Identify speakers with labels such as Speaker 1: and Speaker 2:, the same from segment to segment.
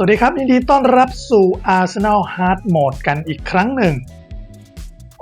Speaker 1: สวัสดีครับยินดีต้อนรับสู่ Arsenal Hard Mode กันอีกครั้งหนึ่ง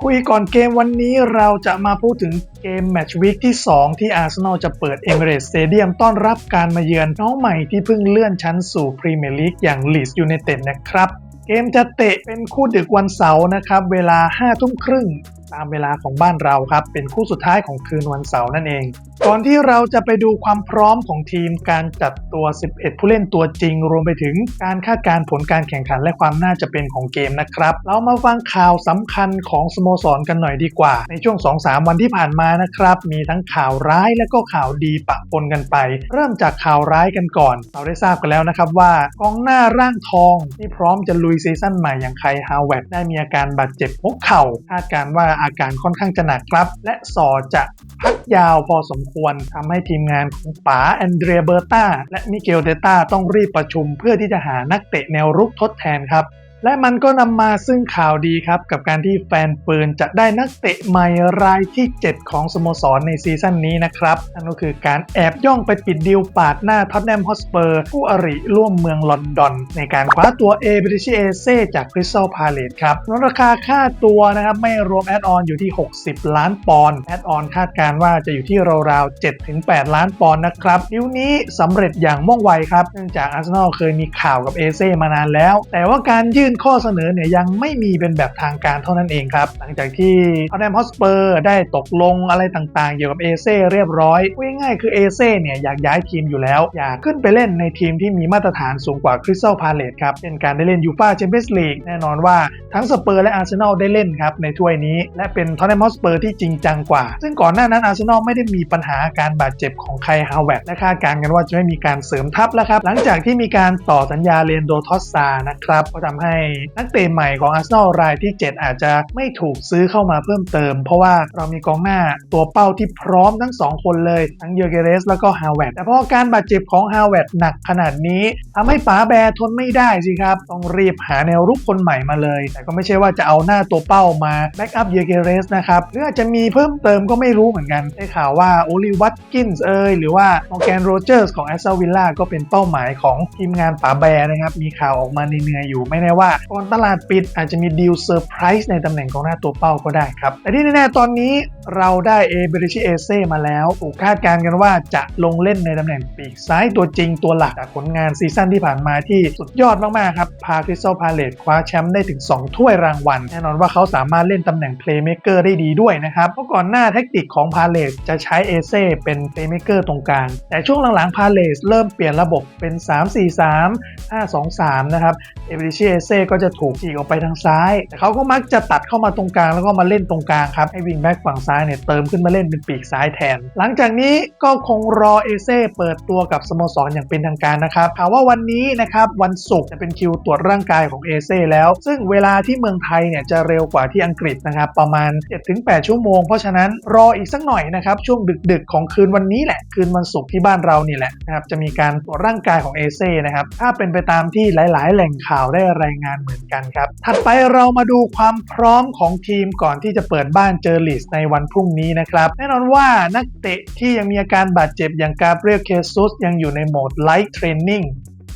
Speaker 1: คุยก่อนเกมวันนี้เราจะมาพูดถึงเกมแมตช์วีคที่ 2 ที่ Arsenal จะเปิด Emirates Stadium ต้อนรับการมาเยือนน้องใหม่ที่เพิ่งเลื่อนชั้นสู่พรีเมียร์ลีกอย่าง Leeds United นะครับ เกมจะเตะเป็นคู่ดึกวันเสาร์นะครับ เวลา5ทุ่มครึ่ง ตามเวลาของบ้านเราครับ เป็นคู่สุดท้ายของคืนวันเสาร์นั่นเอง ก่อนที่เราจะไปดูความพร้อมของทีมการจัดตัว 11 ผู้เล่นตัวจริง รวมไปถึงการคาดการผลการแข่งขันและความน่าจะเป็นของเกมนะครับ เรามาฟังข่าวสำคัญของสโมสรกันหน่อยดีกว่า ในช่วง 2-3 วันที่ผ่านมานะครับ มีทั้งข่าวร้ายและก็ข่าวดีปะปนกันไป เริ่มจากข่าวร้ายกันก่อน เราได้ทราบกันแล้วนะครับว่ากองหน้าร่างทองที่พร้อมจะลุยซีซั่นใหม่อย่างไคฮาวเวตได้มีอาการบาดเจ็บหัวเข่าคาดการว่าอาการค่อนข้างจะหนักครับ และสอจะพักยาวพอสมควรทำให้ทีมงานของป๋าแอนเดรียเบอร์ตาและมิเกลเดต้าต้องรีบประชุมเพื่อที่จะหานักเตะแนวรุกทดแทนครับ และมันก็นำมาซึ่งข่าวดีครับ กับการที่แฟนปืนจะได้นักเตะใหม่รายที่ 7 ของสโมสรในซีซั่นนี้นะครับนั่นก็คือการแอบย่องไปปิดดีลปาดหน้าท็อตแนมฮอสเปอร์ผู้อริร่วมเมืองลอนดอน ในการคว้าตัวเอเบริชิเอเซจากคริสตัลพาเลตครับนราคาค่าตัวนะครับไม่รวมแอดออนอยู่ที่ 60 ล้านปอนด์แอดออนคาดการว่าจะอยู่ที่ราวๆ7-8 ล้านปอนด์นะครับดีลนี้สำเร็จอย่างว่องไวครับเนื่องจากอาร์เซนอลเคยมีข่าวกับเอเซมานานแล้ว แต่ว่าการยืนข้อเสนอเนี่ยยังไม่มีเป็นแบบทางการเท่านั้นเองครับ หลังจากที่ทอตแนมฮอสเปอร์ได้ตกลงอะไรต่างๆ เกี่ยวกับเอเซ่เรียบร้อยง่ายๆคือเอเซ่เนี่ยอยากย้ายทีมอยู่แล้ว อยากขึ้นไปเล่นในทีมที่มีมาตรฐานสูงกว่าคริสตัลพาเลตครับเป็นการได้เล่นยูฟาแชมเปี้ยนส์ลีกแน่นอนว่าทั้งสเปอร์และอาร์เซนอลได้เล่นครับในถ้วยนี้ และเป็นทอตแนมฮอสเปอร์ที่จริงจังกว่า ซึ่งก่อนหน้านั้นอาร์เซนอลไม่ได้มีปัญหาการบาดเจ็บของไครฮาวเวตและคาดการณ์กันว่าจะไม่มีการเสริมทัพแล้วครับหลังจากที่มีการต่อสัญญาเรนโดทอสซานะครับก็ทำให้นักเตะใหม่ของอาร์เซนอลรายที่ 7 อาจจะไม่ถูกซื้อเข้ามาเพิ่มเติม เพราะว่าเรามีกองหน้าตัวเป้าที่พร้อมทั้ง 2 คนเลย ทั้งเยอร์เกเรสแล้วก็ฮาวเวตแต่พอการบาดเจ็บของฮาวเวตหนักขนาดนี้ทำให้ป๋าแบร์ทนไม่ได้สิครับ ต้องรีบหาแนวรุกคนใหม่มาเลย แต่ก็ไม่ใช่ว่าจะเอาหน้าตัวเป้ามาแบ็กอัพเยอร์เกเรสนะครับหรืออาจจะมีเพิ่มเติมก็ไม่รู้เหมือนกันได้ข่าวว่าโอลิวัตกินส์เอยหรือว่ามอแกนโรเจอร์สของแอสตันวิลล่าก็เป็นเป้าหมายของทีมงานป๋าแบร์นะครับมีข่าวออกมาในเนืออยู่ไม่แน่ว่าก่อนตลาดปิดอาจจะมีดีลเซอร์ไพรส์ในตำแหน่งของหน้าตัวเป้าก็ได้ครับ แต่ที่แน่ๆตอนนี้เราได้เอเบริชิเอเซมาแล้วถูกคาดการณ์กันว่าจะลงเล่นในตำแหน่งปีกซ้ายตัวจริงตัวหลักจากผลงานซีซั่นที่ผ่านมาที่สุดยอดมากๆครับพาคริสตัลพาเลตคว้าแชมป์ได้ถึง 2 ถ้วยรางวัล แน่นอนว่าเขาสามารถเล่นตำแหน่งเพลย์เม k เกอร์ได้ดีด้วยนะครับเพราะก่อนหน้าเทคนิคของพาเลตจะใช้เอเซเป็นเพลย์เม k เกอร์ตรงกลาง แต่ช่วงหลังๆพาเลตเริ่มเปลี่ยนระบบเป็น 3-4-3 5-2-3 นะครับเอเบริชิเอเซก็จะถูกฉีกออกไปทางซ้ายแต่เขาก็มักจะตัดเข้ามาตรงกลางแล้วก็มาเล่นตรงกลางครับให้วิงแบ็กฝั่งซ้ายเนี่ยเติมขึ้นมาเล่นเป็นปีกซ้ายแทน หลังจากนี้ก็คงรอเอเซ่เปิดตัวกับสโมสรอย่างเป็นทางการนะครับข่าวว่าวันนี้นะครับวันศุกร์จะเป็นคิวตรวจร่างกายของเอเซ่แล้ว ซึ่งเวลาที่เมืองไทยเนี่ยจะเร็วกว่าที่อังกฤษนะครับประมาณ 7-8 ชั่วโมง เพราะฉะนั้นรออีกสักหน่อยนะครับช่วงดึกๆ ของคืนวันนี้แหละ คืนวันศุกร์ที่บ้านเรานี่แหละนะครับจะมีการตรวจร่างกายของเอเซ่นะครับถ้าเป็นไปตามที่หลาย ๆ แหล่งข่าวได้รายงานเหมือนกันครับ ถัดไปเรามาดูความพร้อมของทีมก่อนที่จะเปิดบ้านเจอลิสในวันพรุ่งนี้นะครับ แน่นอนว่านักเตะที่ยังมีอาการบาดเจ็บอย่างกาเบรียลเคซุสยังอยู่ในโหมดไลท์เทรนนิ่ง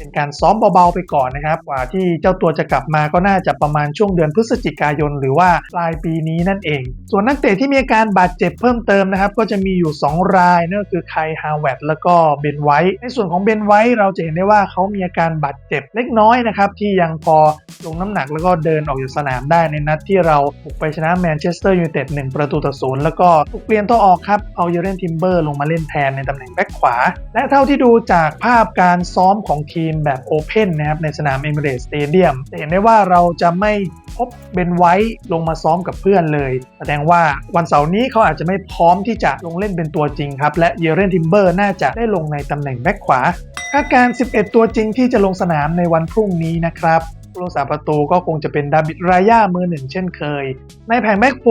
Speaker 1: เป็นการซ้อมเบาๆไปก่อนนะครับกว่าที่เจ้าตัวจะกลับมาก็น่าจะประมาณช่วงเดือนพฤศจิกายน หรือว่าปลายปีนี้นั่นเอง ส่วนนักเตะที่มีอาการบาดเจ็บเพิ่มเติมนะครับ ก็จะมีอยู่ 2 รายนั่นก็คือไคฮาวเวตแล้วก็เบนไวท์ในส่วนของเบนไวท์เราจะเห็นได้ว่าเขามีอาการบาดเจ็บเล็กน้อยนะครับที่ยังพอลงน้ำหนักแล้วก็เดินออกจากสนามได้ในนัดที่เราบุกไปชนะแมนเชสเตอร์ยูไนเต็ด1ประตูต่อศูนย์แล้วก็ถูกเปลี่ยนตัวออกครับเอาเยเรนทิมเบอร์ลงมาเล่นแทนในตำแหน่งแบ็คขวา และเท่าที่ดูจากภาพการซ้อมของทีมแบบโอเพนนะครับในสนามเอมิเรสสเตเดียมเห็นได้ว่าเราจะไม่พบเบนไว้ลงมาซ้อมกับเพื่อนเลย แสดงว่าวันเสาร์นี้เขาอาจจะไม่พร้อมที่จะลงเล่นเป็นตัวจริงครับ และเยเรนทิมเบอร์น่าจะได้ลงในตำแหน่งแบ็คขวาคาดการณ์11 ตัวจริงที่จะลงสนามในวันพรุ่งนี้นะครับผู้รักษาประตูก็คงจะเป็นดาบิดรายามือหนึ่งเช่นเคย ในแผงแบ็คโฟ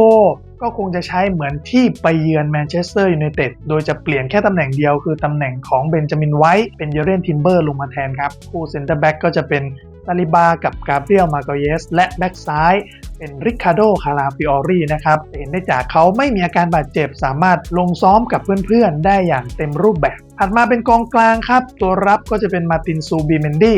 Speaker 1: ก็คงจะใช้เหมือนที่ไปเยือนแมนเชสเตอร์ยูไนเต็ดโดยจะเปลี่ยนแค่ตำแหน่งเดียวคือตำแหน่งของเบนจามินไวท์เป็นเยเรนทิมเบอร์ลงมาแทนครับ คู่เซนเตอร์แบ็กก็จะเป็นซาลิบากับกาเบรียลมาโกเยส และแบ็กซ้ายเป็นริคาโด คาราฟิออรีนะครับ เห็นได้จากเขาไม่มีอาการบาดเจ็บ สามารถลงซ้อมกับเพื่อนๆ ได้อย่างเต็มรูปแบบ ถัดมาเป็นกองกลางครับ ตัวรับก็จะเป็นมาตินซูบีเมนดี้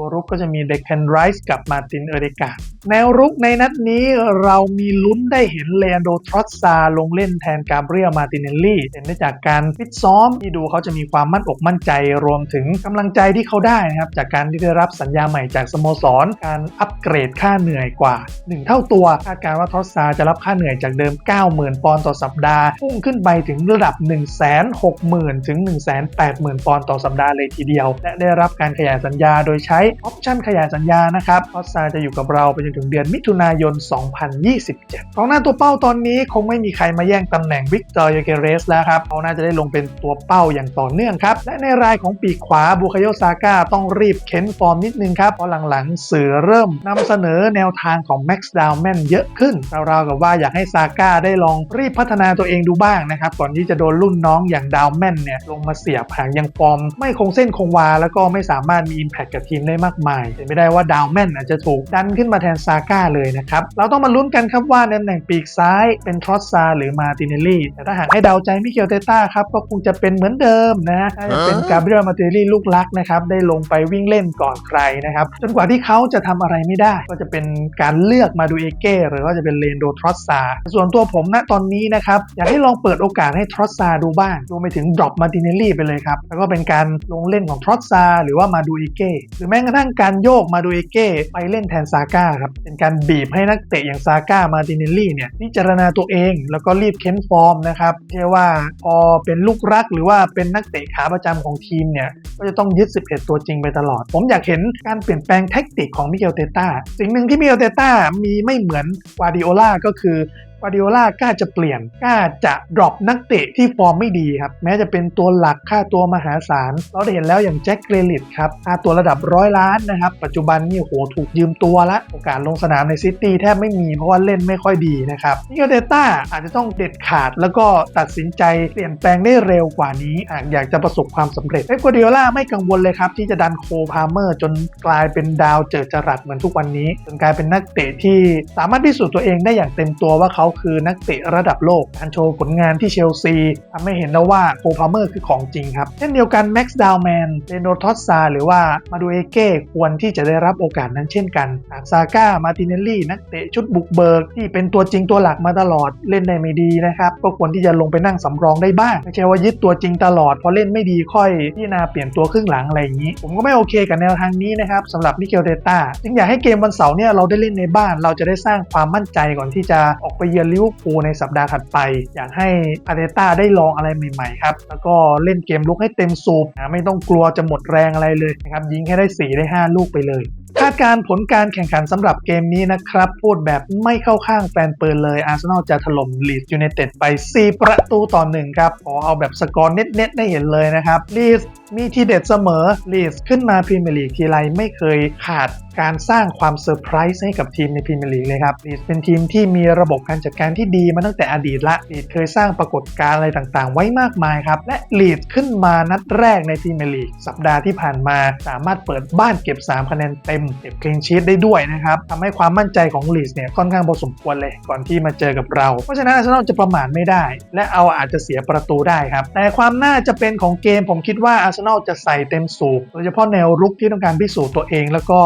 Speaker 1: ตัวรุกก็จะมีเดค a นไรส์กับมาตินเอเดกาแนวรุกในนัดนี้เรามีลุ้นได้เห็นเลอันโดทรอตซาลงเล่นแทนกาเบรียลมาตินเนลลี่เห็นได้จากการฟิตซ้อมที่ดูเขาจะมีความมั่นอกมั่นใจรวมถึงกำลังใจที่เขาได้นะครับจากการที่ได้รับสัญญาใหม่จากสโมสร การอัปเกรดค่าเหนื่อยกว่า 1 เท่าตัวคาดการว่าทรอตซาจะรับค่าเหนื่อยจากเดิม 90,000 ปอนด์ต่อสัปดาห์พุ่งขึ้นไปถึงระดับ 160,000 ถึง 180,000 ปอนด์ต่อสัปดาห์เลยทีเดียว และได้รับการขยายสัญญาโดยใช้ออปชั่นขยายสัญญานะครับทรอตซาจะอยู่กับเราไปจนถึงเดือนมิถุนายน 2027กองหน้าตัวเป้าตอนนี้คงไม่มีใครมาแย่งตำแหน่งวิกตอร์ยเกเรสแล้วครับเขาน่าจะได้ลงเป็นตัวเป้าอย่างต่อเนื่องครับ และในรายของปีกขวาบุคโยซาก้าต้องรีบเค้นฟอร์มนิดนึงครับ เพราะหลังๆ สื่อเริ่มนำเสนอแนวทางของแม็กซ์ดาวแมนเยอะขึ้นราวๆกับว่าอยากให้ซาก้าได้ลองรีบพัฒนาตัวเองดูบ้างนะครับก่อนที่จะโดนรุ่นน้องอย่างดาวแมนเนี่ยลงมาเสียบหางยังฟอร์ม ไม่คงเส้นคงวาแล้วก็ไม่สามารถมีอิมแพคกับทีมได้มากมายเป็นไม่ได้ว่าดาวแมนอาจจะถูกดันขึ้นมาแทนซาก้าเลยนะครับ เราต้องมาลุ้นกันครับว่าในตำแหน่งปีกซ้ายเป็นทรอสซาหรือมาติเนลลี่แต่ถ้าหากให้เดาใจมิเกลเตต้าครับก็คงจะเป็นเหมือนเดิมนะน่าจะเป็นกาเบรียลมาติเนลลี่ลูกรักนะครับได้ลงไปวิ่งเล่นก่อนใครนะครับจนกว่าที่เขาจะทำอะไรไม่ได้ ก็จะเป็นการเลือกมาดูเอเก้หรือว่าจะเป็นเลนโดทรอสซาส่วนตัวผมณตอนนี้นะครับอยากให้ลองเปิดโอกาสให้ทรอสซาดูบ้างรวมไปถึงดรอปมาติเนลลี่ไปเลยครับแล้วก็เป็นการลงเล่นของทรอสซาหรือว่ามาดูเอเก้หรือแม้กระทั่งการโยกมาดูเอเก้ไปเล่นแทนซาก้าครับ เป็นการบีบให้นักเตะอย่างซาก้ามาติเนลลี่เนี่ยพิจารณาตัวเอง แล้วก็รีบเค้นฟอร์มนะครับเชื่อว่าพอเป็นลูกรักหรือว่าเป็นนักเตะขาประจำของทีมเนี่ยก็จะต้องยึด 11 ตัวจริงไปตลอด ผมอยากเห็นการเปลี่ยนแปลงแท็กติกของมิเกลเตต้าสิ่งหนึ่งที่มิเกลเตต้ามีไม่เหมือนวาดิโอลาก็คือ วาดิโอลากล้าจะเปลี่ยนกล้าจะดรอปนักเตะที่ฟอร์มไม่ดีครับ แม้จะเป็นตัวหลักค่าตัวมหาศาล เราได้เห็นแล้วอย่างแจ็คเกรลิตครับค่าตัวระดับร้อยล้านนะครับ ปัจจุบันนี่โหถูกยืมตัวละ โอกาสลงสนามในซิตี้แทบไม่มีเพราะว่าเล่นไม่ค่อยดีนะครับนิโอเดต้าอาจจะต้องเด็ดขาดแล้วก็ตัดสินใจเปลี่ยนแปลงได้เร็วกว่านี้หากอยากจะประสบความสำเร็จเอกัวดิโอลาไม่กังวลเลยครับที่จะดันโคพาเมอร์ จนกลายเป็นดาวเจิดจรัสเหมือนทุกวันนี้จนกลายเป็นนักเตะที่สามารถพิสูจน์ตัวเองได้อย่างเต็มตัวว่าเขาคือนักเตะระดับโลกการโชว์ผลงานที่เชลซีทำให้เห็นแล้วว่าโคพาเมอร์คือของจริงครับ เช่นเดียวกันแม็กซ์ดาวแมนเรโนทอสซาหรือว่ามาดูเอเก้ควรที่จะได้รับโอกาสนั้นเช่นกันซาก้ามาติเนลลี่นักเตะชุดบุกเบิกที่เป็นตัวจริงตัวหลักมาตลอดเล่นได้ไม่ดีนะครับก็ควรที่จะลงไปนั่งสำรองได้บ้างไม่ใช่ว่ายึดตัวจริงตลอดพอเล่นไม่ดีค่อยที่นาเปลี่ยนตัวครึ่งหลังอะไรอย่างนี้ ผมก็ไม่โอเคกับแนวทางนี้นะครับสำหรับมิเกลเตต้าจึงอยากให้เกมวันเสาร์เนี่ยเราได้เล่นในบ้าน เราจะได้สร้างความมั่นใจก่อนที่จะออกไปเยือนลิเวอร์พูลในสัปดาห์ถัดไป อยากให้อาร์เตต้าได้ลองอะไรใหม่ๆครับ แล้วก็เล่นเกมลุกให้เต็มสูบนะไม่ต้องกลัวจะหมดแรงอะไรเลยนะครับยิงแค่ได้ 4 ได้ 5 ลูกไปเลยคาดการผลการแข่งขันสำหรับเกมนี้นะครับ พูดแบบไม่เข้าข้างแฟนเปิดเลยอาร์เซนอลจะถล่มลีดยูไนเต็ดไป 4 ประตูต่อ1ครับขอเอาแบบสกอร์เน็ตๆได้เห็นเลยนะครับลีด มีทีเด็ดเสมอลีดขึ้นมาพรีเมียร์ลีกทีไรไม่เคยขาดการสร้างความเซอร์ไพรส์ให้กับทีมในพรีเมียร์ลีกเลยครับลีดเป็นทีมที่มีระบบการจัดการที่ดีมาตั้งแต่อดีตละลีดเคยสร้างปรากฏการณ์อะไรต่างๆ ไว้มากมายครับ และลีดขึ้นมานัดแรกในพรีเมียร์ลีกสัปดาห์ที่ผ่านมา สามารถเปิดบ้านเก็บ 3 คะแนนเต็ม เก็บคลีนชีตได้ด้วยนะครับทำให้ความมั่นใจของลีดเนี่ยค่อนข้างพอสมควรเลยก่อนที่มาเจอกับเรา เพราะฉะนั้นอาร์เซนอลจะประมาทไม่ได้ และเอาอาจจะเสียประตูได้ครับแต่ความน่าจะเป็นของเกมผมคิดว่าอาร์เซนอลจะใส่เต็มสูบโดยเฉพาะแนวรุกที่ต้องการพิสูจน์ตัวเอง แล้วก็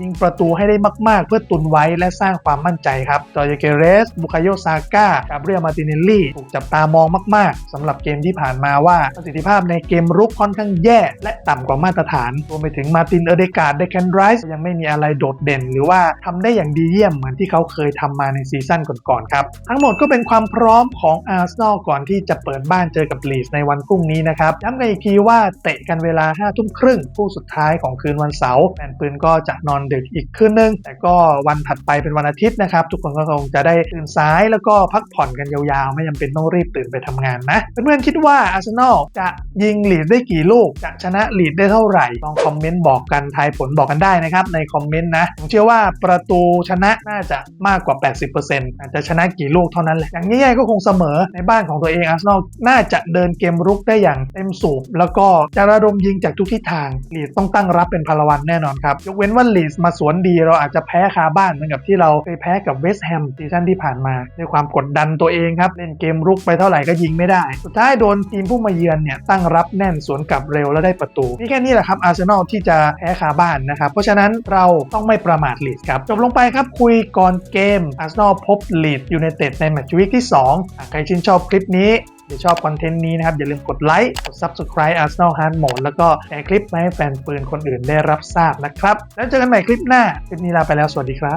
Speaker 1: ยิงประตูให้ได้มาก ๆ เพื่อตุนไว้และสร้างความมั่นใจครับจอร์เจเกเรส บุคาโยซาก้ากับเรียลมาติเนลลี่ ถูกจับตามองมาก ๆสำหรับเกมที่ผ่านมาว่าประสิทธิภาพในเกมรุกค่อนข้างแย่ และต่ำกว่ามาตรฐาน รวมไปถึงมาตินเอเดกาดเดคันไรส์ยังไม่มีอะไรโดดเด่น หรือว่าทำได้อย่างดีเยี่ยมเหมือนที่เขาเคยทำมาในซีซั่นก่อน ๆ ครับ ทั้งหมดก็เป็นความพร้อมของอาร์เซนอลก่อนที่จะเปิดบ้านเจอกับลีสในวันพรุ่งนี้นะครับย้ำกันอีกทีว่าเตะกันเวลา5ทุ่มครึ่งคู่สุดท้ายของคืนวันเสาร์แฟนปืนก็จะนอนดึกอีกคืนนึง แต่ก็วันถัดไปเป็นวันอาทิตย์นะครับ ทุกคนก็คงจะได้ตื่นสายแล้วก็พักผ่อนกันยาวๆ ไม่จำเป็นต้องรีบตื่นไปทำงานนะ เพื่อนๆคิดว่าอาร์เซนอลจะยิงลีดได้กี่ลูก จะชนะลีดได้เท่าไหร่ ลองคอมเมนต์บอกกันทายผลบอกกันได้นะครับในคอมเมนต์นะ ผมเชื่อว่าประตูชนะน่าจะมากกว่า 80%อาจจะชนะกี่ลูกเท่านั้นแหละ อย่างง่ายๆก็คงเสมอในบ้านของตัวเองอาร์เซนอลน่าจะเดินเกมรุกได้อย่างเต็มสูบแล้วก็จะระดมยิงจากทุกทิศทางลีดต้องตั้งรับเป็นพลวันแน่นอนครับยกเว้นว่าลีดมาสวนดีเราอาจจะแพ้คาบ้านเหมือนกับที่เราไปแพ้กับเวสต์แฮมซีซั่นที่ผ่านมาด้วยความกดดันตัวเองครับ เล่นเกมรุกไปเท่าไหร่ก็ยิงไม่ได้ สุดท้ายโดนทีมผู้มาเยือนเนี่ยตั้งรับแน่นสวนกลับเร็วแล้วได้ประตูนี่แค่นี้แหละครับอาร์เซนอลที่จะแพ้คาบ้านนะครับ เพราะฉะนั้นเราต้องไม่ประมาทลีดครับ จบลงไปครับคุยก่อนเกมอาร์เซนอลพบลีดยูไนเต็ดในแมตช์วีคที่2อะใครชื่นชอบคลิปนี้ เดี๋ยวชอบคอนเทนต์นี้นะครับ อย่าลืมกดไลค์กด Subscribe Arsenal Hard Mode แล้วก็แชร์คลิปมาให้แฟนปืนคนอื่นได้รับทราบนะครับ แล้วเจอกันใหม่คลิปหน้า คลิปนี้ลาไปแล้วสวัสดีครั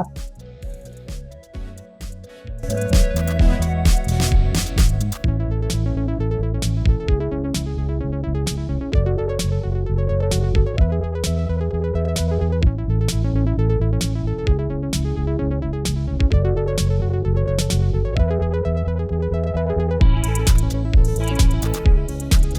Speaker 1: บ